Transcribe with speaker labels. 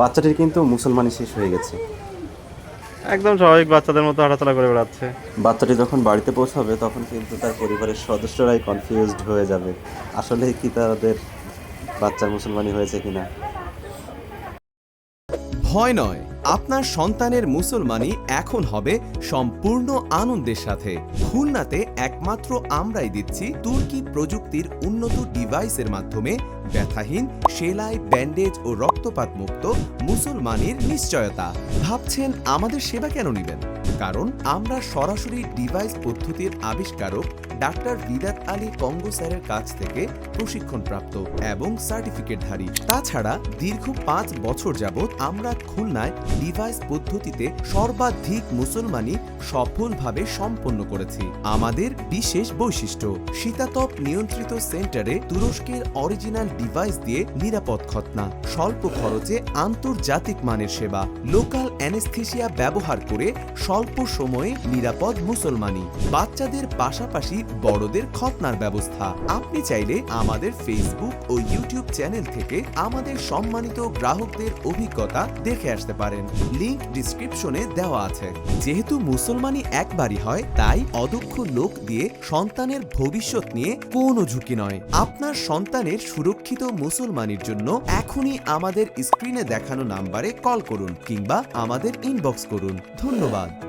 Speaker 1: বাচ্চাটির কিন্তু মুসলমানি শেষ হয়ে গেছে।
Speaker 2: একদম স্বাভাবিক বাচ্চাদের মতো হাঁটাচলা করে বেড়াচ্ছে।
Speaker 1: বাচ্চাটি যখন বাড়িতে পৌঁছাবে তখন কিন্তু তার পরিবারের সদস্যরাই কনফিউজড হয়ে যাবে আসলে কি তাদের বাচ্চার মুসলমানি হয়েছে কিনা।
Speaker 3: ভয় নয় আপনার সন্তানের মুসলমানি এখন হবে সম্পূর্ণ আনন্দের সাথে। খুলনাতে একমাত্র আমরাই দিচ্ছি তুর্কি প্রযুক্তির উন্নত ডিভাইসের মাধ্যমে ব্যথাহীন, সেলাই, ব্যান্ডেজ ও রক্তপাত মুক্ত মুসলমানির নিশ্চয়তা। ভাবছেন আমাদের সেবা কেন নেবেন? কারণ আমরা সরাসরি ডিভাইস পদ্ধতির আবিষ্কারক ডাক্তার বিদাত আলী কঙ্গো স্যারের কাছ থেকে প্রশিক্ষণপ্রাপ্ত এবং সার্টিফিকেটধারী। তাছাড়া দীর্ঘ পাঁচ বছর যাবৎ আমরা খুলনায় ডিভাইস পদ্ধতিতে সর্বাধিক মুসলমানি সফলভাবে সম্পন্ন করেছি। আমাদের বিশেষ বৈশিষ্ট্য, শীতাতপ নিয়ন্ত্রিত সেন্টারে তুরস্কের অরিজিনাল ডিভাইস দিয়ে নিরাপদ খতনা স্বল্প খরচে আন্তর্জাতিক মানের সেবা। লোকাল অ্যানেস্থেসিয়া ব্যবহার করে স্বল্প সময়ে নিরাপদ মুসলমানি। বাচ্চাদের পাশাপাশি বড়দের খতনার ব্যবস্থা। আপনি চাইলে আমাদের ফেসবুক ও ইউটিউব চ্যানেল থেকে আমাদের সম্মানিত গ্রাহকদের অভিজ্ঞতা দেখে আসতে পারেন। লিংক ডিসক্রিপশনে দেওয়া আছে। যেহেতু মুসলমানি একবারই হয়, তাই অদক্ষ লোক দিয়ে সন্তানের ভবিষ্যৎ নিয়ে কোনো ঝুঁকি নয়। আপনার সন্তানের সুরক্ষিত মুসলমানের জন্য এখনই আমাদের স্ক্রিনে দেখানো নাম্বারে কল করুন কিংবা আমাদের ইনবক্স করুন। ধন্যবাদ।